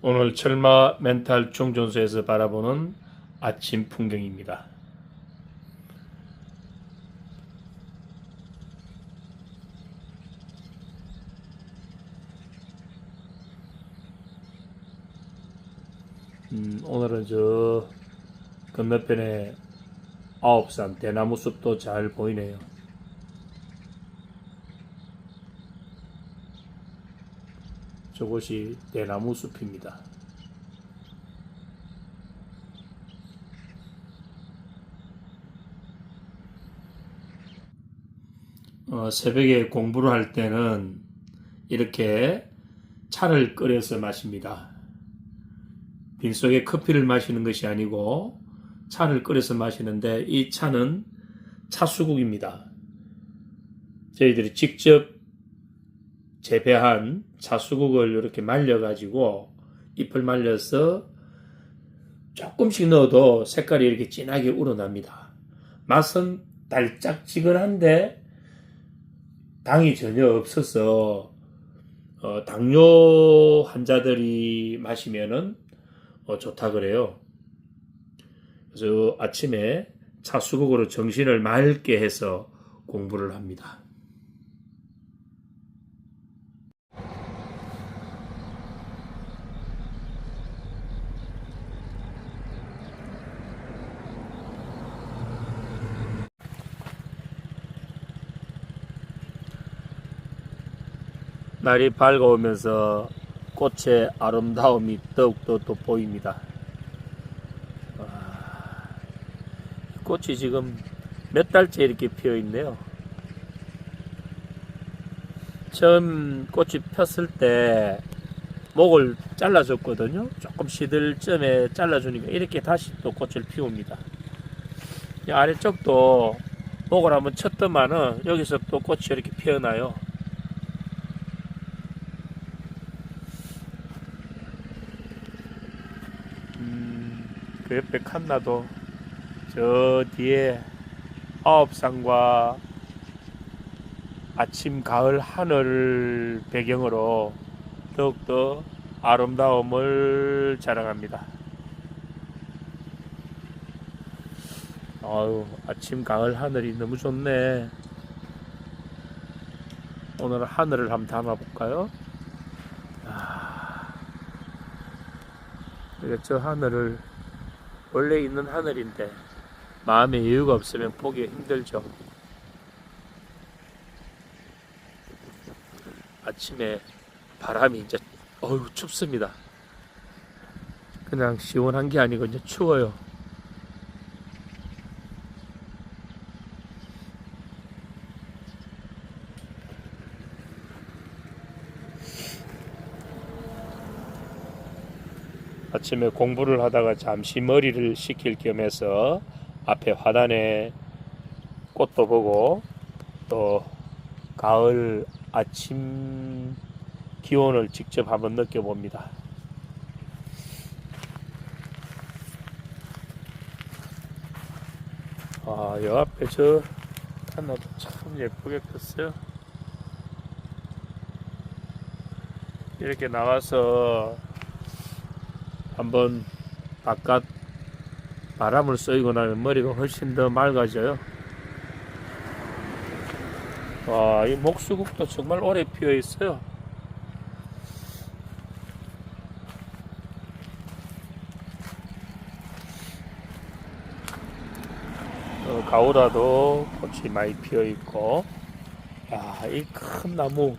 오늘 철마 멘탈 충전소에서 바라보는 아침 풍경입니다. 음, 오늘은 저 건너편에 아홉산 대나무 숲도 잘 보이네요. 저곳이 대나무 숲입니다. 어, 새벽에 공부를 할 때는 이렇게 차를 끓여서 마십니다. 빈속에 커피를 마시는 것이 아니고 차를 끓여서 마시는데 이 차는 차수국입니다. 저희들이 직접 재배한 차수국을 이렇게 말려가지고 잎을 말려서 조금씩 넣어도 색깔이 이렇게 진하게 우러납니다. 맛은 달짝지근한데 당이 전혀 없어서 어, 당뇨 환자들이 마시면은 어, 좋다 그래요. 그래서 아침에 차수국으로 정신을 맑게 해서 공부를 합니다. 날이 밝아오면서 꽃의 아름다움이 더욱더 또 보입니다. 와, 꽃이 지금 몇 달째 이렇게 피어 있네요. 처음 꽃이 폈을 때 목을 잘라줬거든요. 조금 시들쯤에 잘라주니까 이렇게 다시 또 꽃을 피웁니다. 이 아래쪽도 목을 한번 쳤더만은 여기서 또 꽃이 이렇게 피어나요. 그 옆에 칸나도 저 뒤에 아홉산과 아침 가을 하늘 배경으로 더욱더 아름다움을 자랑합니다. 아유, 아침 가을 하늘이 너무 좋네. 오늘 하늘을 한번 담아볼까요? 그러니까 저 하늘을 원래 있는 하늘인데 마음에 여유가 없으면 보기 힘들죠. 아침에 바람이 이제 어휴 춥습니다. 그냥 시원한 게 아니고 이제 추워요. 아침에 공부를 하다가 잠시 머리를 식힐 겸해서 앞에 화단에 꽃도 보고 또 가을 아침 기온을 직접 한번 느껴봅니다. 아, 여 앞에 저 하나도 참 예쁘게 폈어요. 이렇게 나와서 한번 바깥 바람을 쏘이고 나면 머리가 훨씬 더 맑아져요. 와, 이 목수국도 정말 오래 피어 있어요. 어, 가오라도 꽃이 많이 피어 있고, 야, 이큰 나무.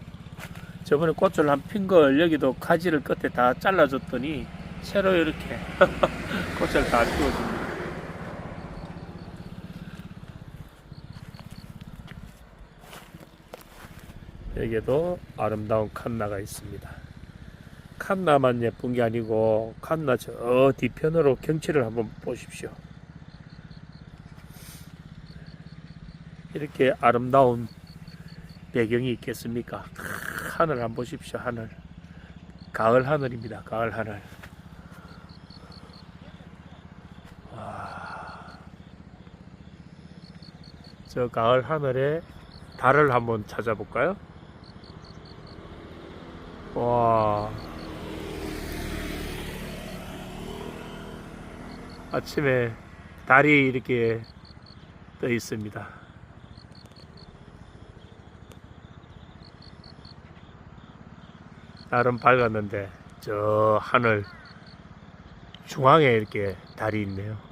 저번에 꽃을 한 핀 걸 여기도 가지를 끝에 다 잘라줬더니 새로 이렇게 꽃을 다 피워줍니다. 여기에도 아름다운 칸나가 있습니다. 칸나만 예쁜 게 아니고 칸나 저 뒤편으로 경치를 한번 보십시오. 이렇게 아름다운 배경이 있겠습니까? 하늘 한번 보십시오. 하늘. 가을 하늘입니다. 가을 하늘. 저 가을 하늘에 달을 한번 찾아볼까요? 와. 아침에 달이 이렇게 떠 있습니다. 날은 밝았는데 저 하늘 중앙에 이렇게 달이 있네요.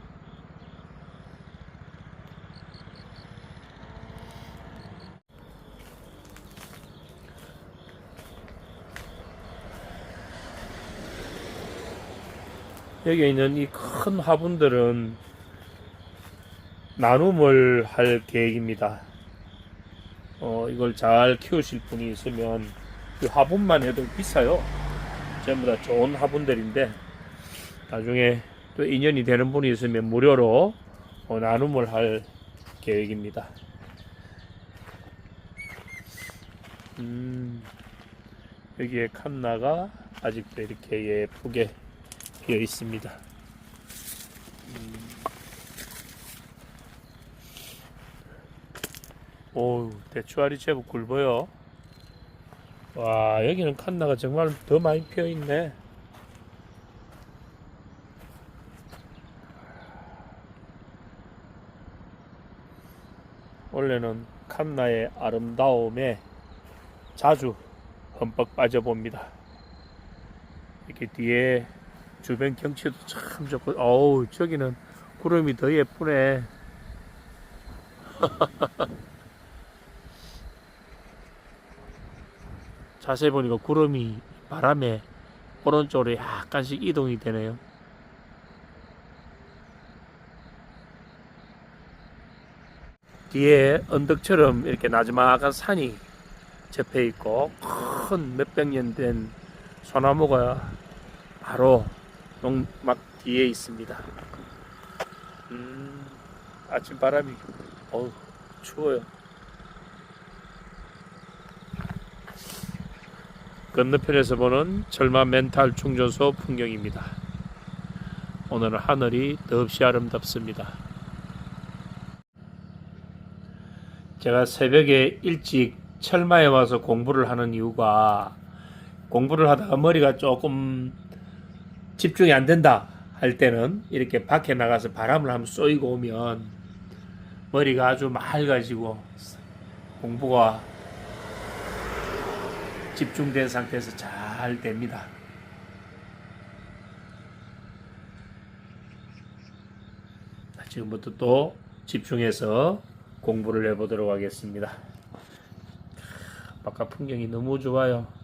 여기 있는 이 큰 화분들은 나눔을 할 계획입니다. 어, 이걸 잘 키우실 분이 있으면 이 화분만 해도 비싸요. 전부 다 좋은 화분들인데 나중에 또 인연이 되는 분이 있으면 무료로 어, 나눔을 할 계획입니다. 음, 여기에 칸나가 아직도 이렇게 예쁘게 비어 있습니다. 음. 오, 대추알이 제법 굵어요. 와, 여기는 칸나가 정말 더 많이 피어 있네. 원래는 칸나의 아름다움에 자주 흠뻑 빠져봅니다. 이렇게 뒤에 주변 경치도 참 좋고, 어우, 저기는 구름이 더 예쁘네. 자세히 보니까 구름이 바람에 오른쪽으로 약간씩 이동이 되네요. 뒤에 언덕처럼 이렇게 나지막한 산이 접해 있고 큰 몇백 년 된 소나무가 바로 농막 뒤에 있습니다. 음, 아침 바람이 어우 추워요. 건너편에서 보는 절마 멘탈 충전소 풍경입니다. 오늘은 하늘이 더없이 아름답습니다. 제가 새벽에 일찍 철마에 와서 공부를 하는 이유가 공부를 하다가 머리가 조금 집중이 안 된다 할 때는 이렇게 밖에 나가서 바람을 한번 쏘이고 오면 머리가 아주 맑아지고 공부가 집중된 상태에서 잘 됩니다. 자, 지금부터 또 집중해서 공부를 해보도록 하겠습니다. 바깥 풍경이 너무 좋아요.